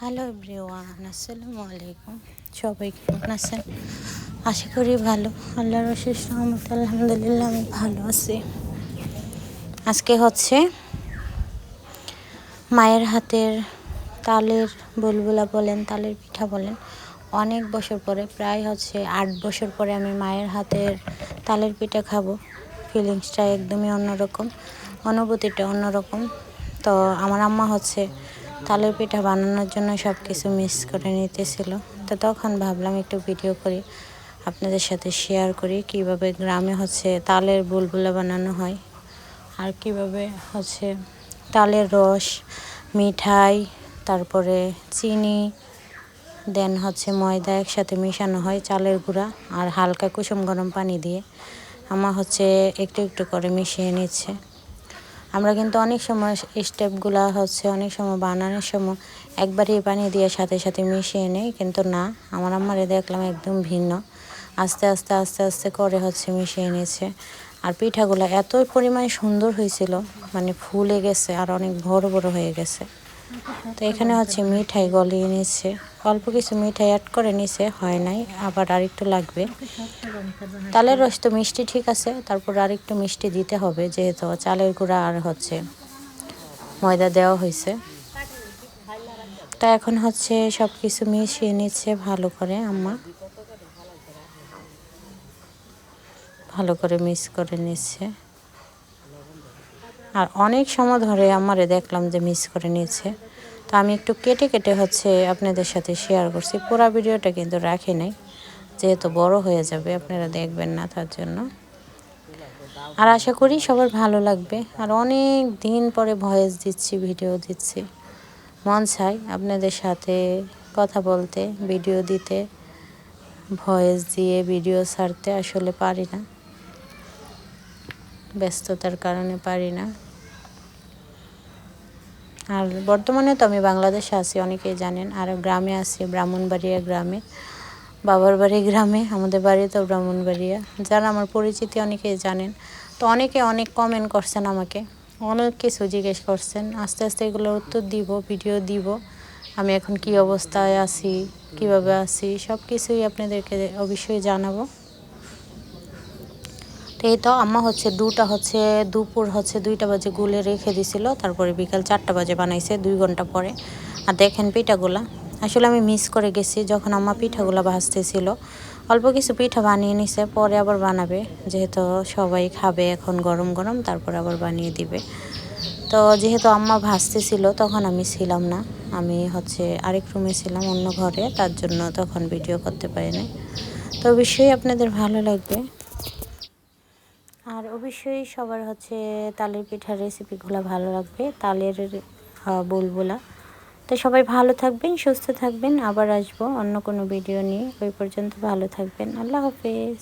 Hello everyone আসসালামু আলাইকুম সবাই কেমন আছেন? আশা করি ভালো। আল্লাহর অশেষ রহমত আলহামদুলিল্লাহ আমি ভালো আছি। আজকে হচ্ছে মায়ের হাতের তালের বুলবুলা বলেন, তালের পিঠা বলেন। অনেক বছর পরে, প্রায় হচ্ছে আট বছর পরে আমি মায়ের হাতের তালের পিঠা খাব। ফিলিংসটা একদমই অন্যরকম। অনুভূতিটা অন্যরকম। তো আমার আম্মা হচ্ছে তালের পিঠা বানানোর জন্য সব কিছু মিক্স করে নিতেছিল। তো তখন ভাবলাম একটু ভিডিও করি, আপনাদের সাথে শেয়ার করি কীভাবে গ্রামে হচ্ছে তালের বুলবুলা বানানো হয় আর কীভাবে হচ্ছে তালের রস, মিঠাই, তারপরে চিনি দেন হচ্ছে ময়দা একসাথে মেশানো হয় চালের গুঁড়া আর হালকা কুসুম গরম পানি দিয়ে। আমার হচ্ছে একটু একটু করে মিশিয়ে নিচ্ছে। আমরা কিন্তু অনেক সময় স্টেপগুলো হচ্ছে, অনেক সময় বানানোর সময় একবারই পানি দিয়ে সাথে সাথে মিশিয়ে নেই, কিন্তু না, আমার আম্মারে দেখলাম একদম ভিন্ন। আস্তে আস্তে আস্তে আস্তে করে হচ্ছে মিশিয়ে নিয়েছে। আর পিঠাগুলো এত পরিমাণ সুন্দর হয়েছিল মানে ফুলে গেছে আর অনেক বড় বড় হয়ে গেছে। তো এখানে হচ্ছে মিঠাই গলিয়ে নিচ্ছে অল্প কিছু মিঠাই অ্যাড করে নিছে, হয় নাই, আবার আরেকটু লাগবে। তালের রস তো মিষ্টি ঠিক আছে, তারপর আরেকটু মিষ্টি দিতে হবে, যেহেতু চালের গুঁড়া আর হচ্ছে ময়দা দেওয়া হয়েছে। তা এখন হচ্ছে সব কিছু মিশিয়ে নিচ্ছে ভালো করে আম্মা। ভালো করে মিক্স করে নিচ্ছে। আর অনেক সময় ধরে আমারে দেখলাম যে মিস করে নিয়েছে। তো আমি একটু কেটে কেটে হচ্ছে আপনাদের সাথে শেয়ার করছি। পুরো ভিডিওটা কিন্তু রাখি নাই। যেহেতু বড় হয়ে যাবে, আপনারা দেখবেন না তার জন্য। আর আশা করি সবার ভালো লাগবে। আর অনেক দিন পরে ভয়েস দিচ্ছি ভিডিও দিচ্ছি। মন চাই আপনাদের সাথে কথা বলতে ভিডিও দিতে। ভয়েস দিয়ে ভিডিও ছাড়তে আসলে পারি না। ব্যস্ততার কারণে পারি না। আর বর্তমানে তো আমি বাংলাদেশে আছি, অনেকেই জানেন। আর গ্রামে আছি, ব্রাহ্মণবাড়িয়া গ্রামে, বাবার বাড়ি গ্রামে, আমাদের বাড়ি তো ব্রাহ্মণবাড়িয়া। যারা আমার পরিচিতি অনেকেই জানেন। তো অনেকে অনেক কমেন্ট করছেন আমাকে, অনেক কিছু জিজ্ঞেস করছেন। আস্তে আস্তে এগুলোর উত্তর দিব ভিডিও দিব, আমি এখন কি অবস্থায় আছি, কীভাবে আছি সব কিছুই আপনাদেরকে অবশ্যই জানাব। এই তো আম্মা হচ্ছে দুটা হচ্ছে দুপুর হচ্ছে দুইটা বাজে গুলে রেখে দিছিল, তারপরে বিকাল চারটা বাজে বানাইছে দুই ঘণ্টা পরে। আর দেখেন পিঠাগুলা, আসলে আমি মিস করে গেছি যখন আম্মা পিঠাগুলা ভাজতেছিল। অল্প কিছু পিঠা বানিয়ে নিছে, পরে আবার বানাবে, যেহেতু সবাই খাবে এখন গরম গরম, তারপর আবার বানিয়ে দিবে। তো যেহেতু আম্মা ভাজতেছিল, তখন আমি ছিলাম না। আমি হচ্ছে আরেক রুমে ছিলাম অন্য ঘরে, তার জন্য তখন ভিডিও করতে পারিনি। তো অবশ্যই আপনাদের ভালো লাগবে। অবশ্যই সবার হচ্ছে তালের পিঠার রেসিপিগুলো ভালো লাগবে, তালের বুলবুলা। তো সবাই ভালো থাকবেন, সুস্থ থাকবেন। আবার আসব অন্য কোনো ভিডিও নিয়ে। ওই পর্যন্ত ভালো থাকবেন। আল্লাহ হাফেজ।